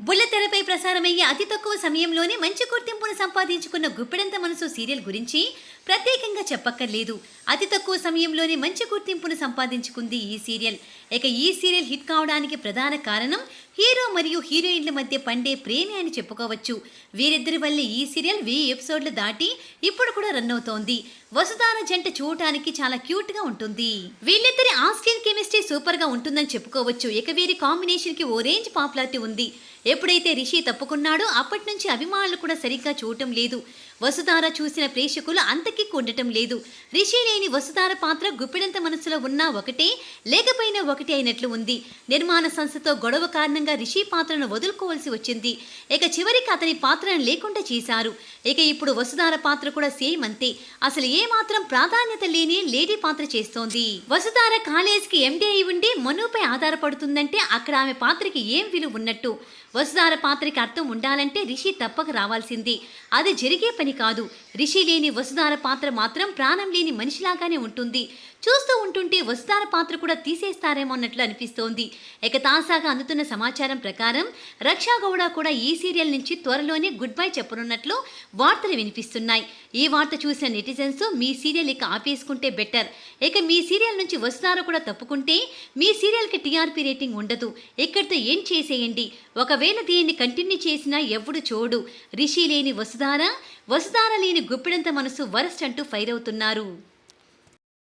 బుల్లతెరపై ప్రసారమయ్యే అతి తక్కువ సమయంలోనే మంచి గుర్తింపును సంపాదించుకున్న గుప్పెడంత మనసు సీరియల్ గురించి ప్రత్యేకంగా చెప్పక్కర్లేదు. అతి తక్కువ సమయంలోనే మంచి గుర్తింపును సంపాదించుకుంది ఈ సీరియల్. ఇక ఈ సీరియల్ హిట్ కావడానికి ప్రధాన కారణం హీరో మరియు హీరోయిన్ల మధ్య పండే ప్రేమి అని చెప్పుకోవచ్చు. వీరిద్దరి వల్లే ఈ సీరియల్ వెయ్యి ఎపిసోడ్లు దాటి ఇప్పుడు కూడా రన్ అవుతోంది. వసుధార జంట చూడటానికి చాలా క్యూట్గా ఉంటుంది. వీళ్ళిద్దరి ఆస్ట్రియన్ కెమిస్ట్రీ సూపర్గా ఉంటుందని చెప్పుకోవచ్చు. ఇక వీరి కాంబినేషన్కి ఓ రేంజ్ పాపులారిటీ ఉంది. ఎప్పుడైతే రిషి తప్పుకున్నాడో అప్పటి నుంచి అభిమానులు కూడా సరిగ్గా చూడటం లేదు. వసుధార చూసిన ప్రేక్షకులు అంతకీ ఉండటం లేదు. రిషి లేని వసుధార పాత్ర గుప్పిడంత మనసులో ఉన్నా ఒకటే లేకపోయినా ఒకటే అయినట్లు ఉంది. నిర్మాణ సంస్థతో గొడవ కారణంగా రిషి పాత్రను వదులుకోవాల్సి వచ్చింది. ఇక చివరికి అతని పాత్రను లేకుండా చేశారు. ఇక ఇప్పుడు వసుధార పాత్ర కూడా సేమ్ అంతే. అసలు ఏ మాత్రం ప్రాధాన్యత లేని లేడీ పాత్ర చేస్తోంది. వసుధార కాలేజ్కి ఎండి అయి ఉండి మనుపై ఆధారపడుతుందంటే అక్కడ ఆమె పాత్రకి ఏం విలువ ఉన్నట్టు. వసుధార పాత్రకి అర్థం ఉండాలంటే రిషి తప్పక రావాల్సింది. అది జరిగే పని కాదు. రిషి లేని వసుధార పాత్ర మాత్రం ప్రాణం లేని మనిషిలాగానే ఉంటుంది. చూస్తూ ఉంటుంటే వసుధార పాత్ర కూడా తీసేస్తారేమో అన్నట్లు అనిపిస్తోంది. ఇక తాజాగా అందుతున్న సమాచారం ప్రకారం రక్షా గౌడ కూడా ఈ సీరియల్ నుంచి త్వరలోనే గుడ్ బై చెప్పనున్నట్లు వార్తలు వినిపిస్తున్నాయి. ఈ వార్త చూసిన నెటిజన్స్ మీ సీరియల్ ఇక ఆపేసుకుంటే బెటర్. ఇక మీ సీరియల్ నుంచి వసుధార కూడా తప్పుకుంటే మీ సీరియల్కి టీఆర్పీ రేటింగ్ ఉండదు. ఇక్కడితో ఏం చేసేయండి? ఒకవేళ దీన్ని కంటిన్యూ చేసినా ఎవడు చూడు. రిషి లేని వసుధార వసుధార లేని గుప్పిడంత మనసు వరస్ట్ అంటూ ఫైర్ అవుతున్నారు.